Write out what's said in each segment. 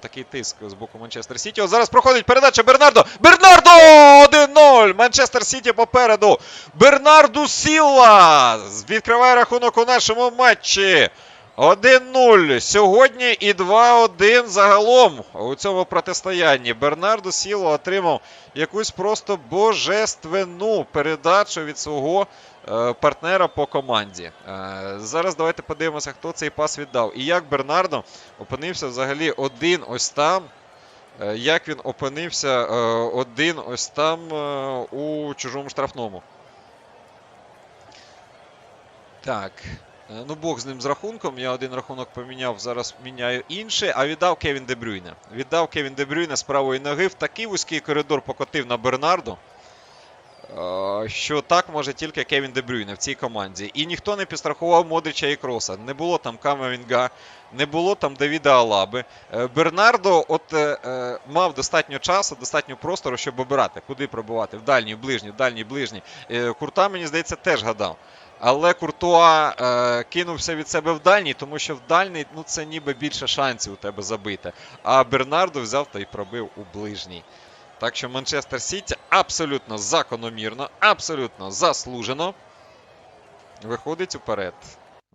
такий тиск з боку Манчестер Сіті. Зараз проходить передача Бернардо. Бернардо! 1-0! Манчестер Сіті попереду. Бернарду Сіла відкриває рахунок у нашому матчі. 1-0 сьогодні і 2-1 загалом у цьому протистоянні. Бернардо Сілва отримав якусь просто божественну передачу від свого е, партнера по команді. Е, зараз давайте подивимося, хто цей пас віддав. І як Бернардо опинився взагалі один ось там. Е, як він опинився один ось там у чужому штрафному. Так. Е, Ну, Бог з ним з рахунком. Я один рахунок поміняв, зараз міняю інший, а віддав Кевін Дебрюйне. Віддав Кевін Дебрюйне з правої ноги в такий вузький коридор покотив на Бернарду. е, Що так може тільки Кевін Дебрюйне в цій команді. І ніхто не підстрахував Модрича і Кроса. Не було там Камевінга, не було там Давіда Алаби. Е, Бернардо от, е, мав достатньо часу, достатньо простору, щоб обирати, куди пробувати. В дальній, в ближній, в дальній, ближній. Е, Курта, мені здається, теж гадав. Але Куртуа е, кинувся від себе в дальній, тому що в дальній ну, це ніби більше шансів у тебе забити. А Бернардо взяв та й пробив у ближній. Так що Манчестер Сіті абсолютно закономірно, абсолютно заслужено. Виходить уперед.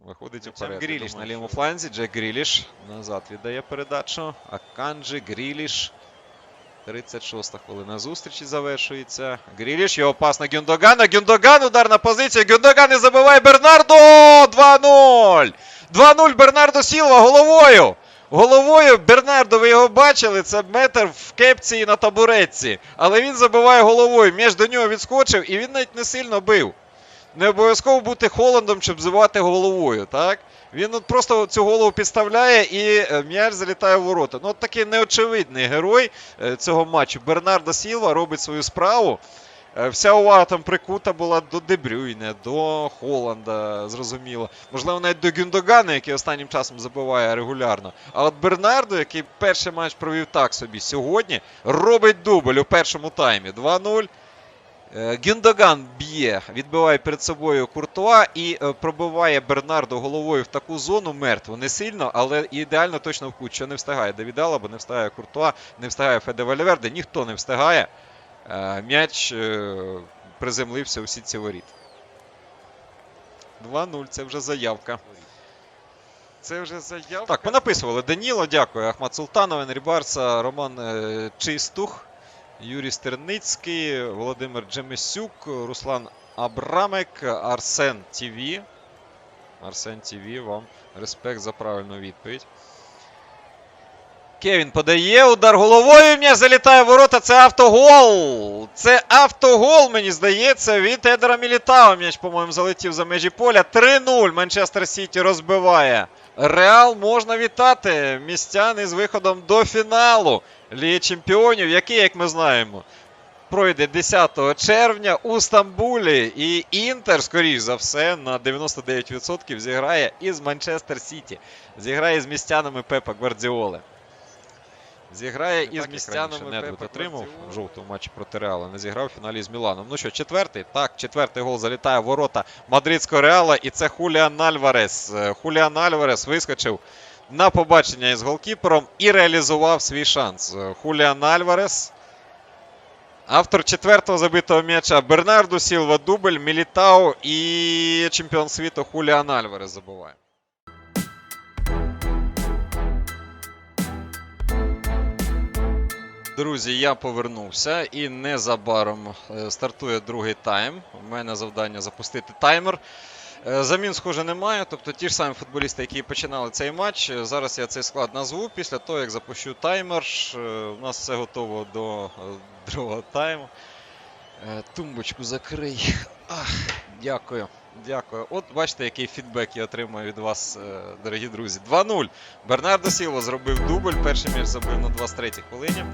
Виходить уперед. Гріліш думаю, на лівому фланзі. Джек Гріліш назад віддає передачу. Аканджі, Гріліш. 36 хвилина зустрічі завершується. Гріліш, його пас на Гюндогана. Гюндоган, ударна позиція. Гюндоган не забиває Бернардо! 2-0! 2-0 Бернардо Сілва головою. Головою Бернардо, ви його бачили, це метр в кепці і на табуретці. Але він забиває головою. М'яч до нього відскочив і він навіть не сильно бив. Не обов'язково бути Холландом, щоб забивати головою, так? Він от просто цю голову підставляє і е, м'яч залітає в ворота. Ну, от такий неочевидний герой е, цього матчу. Бернардо Сілва робить свою справу. Е, Вся увага там прикута була до Дебрюйне, до Холланда, зрозуміло. Можливо, навіть до Гюндогана, який останнім часом забиває регулярно. А от Бернардо, який перший матч провів так собі сьогодні, робить дубль у першому таймі. 2-0. Е, Гюндоган б'є, відбиває перед собою Куртуа і е, пробиває Бернардо головою в таку зону мертву. Не сильно, але ідеально точно в кут, не встигає Давід Алаба, не встигає Куртуа, не встигає Феде Вальверде, ніхто не встигає. Е, М'яч приземлився у сітці воріт. 2-0, це вже заявка. Це вже заявка. Так, понаписували Даніло, дякую. Ахмат Султанов, Енрі Барса, Роман Чистух, Юрій Стерницький, Володимир Джемесюк, Руслан Абрамек, Арсен ТВ. Арсен ТВ, вам респект за правильну відповідь. Кевін подає удар головою. М'яч залітає в ворота. Це автогол. Це автогол, мені здається, від Едера Мілітао. М'яч, по-моєму, залетів за межі поля. 3-0. Манчестер Сіті розбиває. Реал можна вітати. Містяни з виходом до фіналу Ліги Чемпіонів, який, як ми знаємо, пройде 10 червня у Стамбулі. І Інтер, скоріш за все, на 99% зіграє із Манчестер Сіті. Зіграє з містянами Пепа Гвардіоли. Зіграє із містянами раніше отримав в матчі проти Реала. Не зіграв в фіналі з Міланом. Ну що, четвертий? Так, четвертий гол залітає в ворота мадридського Реала. І це Хуліан Альварес. Е, Хуліан Альварес вискочив на побачення із голкіпером і реалізував свій шанс. Хуліан Альварес. Автор четвертого забитого м'яча Бернарду Сілва дубль, Мілітау і чемпіон світу Хуліан Альварес забуває. Друзі, я повернувся і незабаром е, стартує другий тайм. У мене завдання запустити таймер. Е, Замін, схоже, немає. Тобто ті ж самі футболісти, які починали цей матч. Е, Зараз я цей склад назву. Після того, як запущу таймер, е, у нас все готово до другого тайму. Тумбочку закрий. Ах, дякую. Дякую. От бачите, який фідбек я отримую від вас, дорогі друзі. 2-0. Бернардо Сілва зробив дубль. Перший м'яч забив на 23-й хвилині.